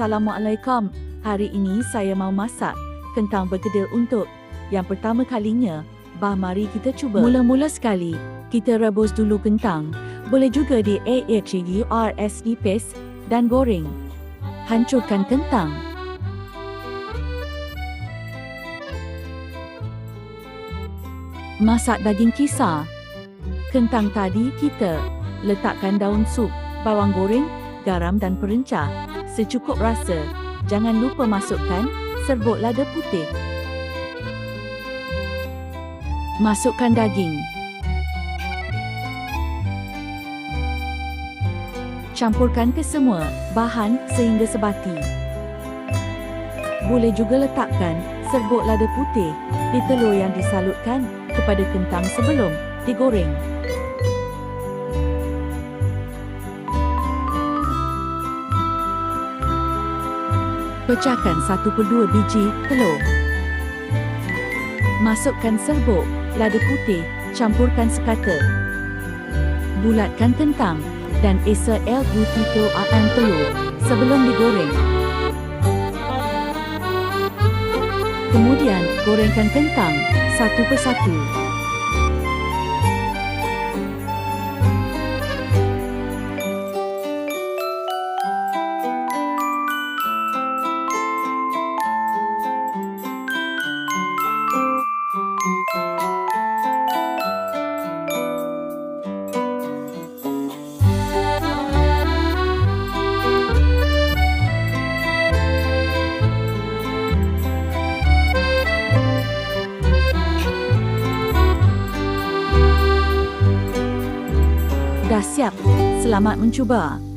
Assalamualaikum. Hari ini saya mau masak kentang bergedil untuk yang pertama kalinya. Bah mari kita cuba. Mula-mula sekali, kita rebus dulu kentang. Boleh juga di AHURS nipis dan goreng. Hancurkan kentang. Masak daging kisar. Kentang tadi kita letakkan daun sup, bawang goreng, garam dan perencah secukup rasa. Jangan lupa masukkan serbuk lada putih. Masukkan daging. Campurkan ke semua bahan sehingga sebati. Boleh juga letakkan serbuk lada putih di telur yang disalutkan kepada kentang sebelum digoreng. Pecahkan 1/2 biji telur. Masukkan serbuk, lada putih, campurkan sekata. Bulatkan kentang dan butito akan telur sebelum digoreng. Kemudian, gorengkan kentang satu persatu. Dah siap. Selamat mencuba.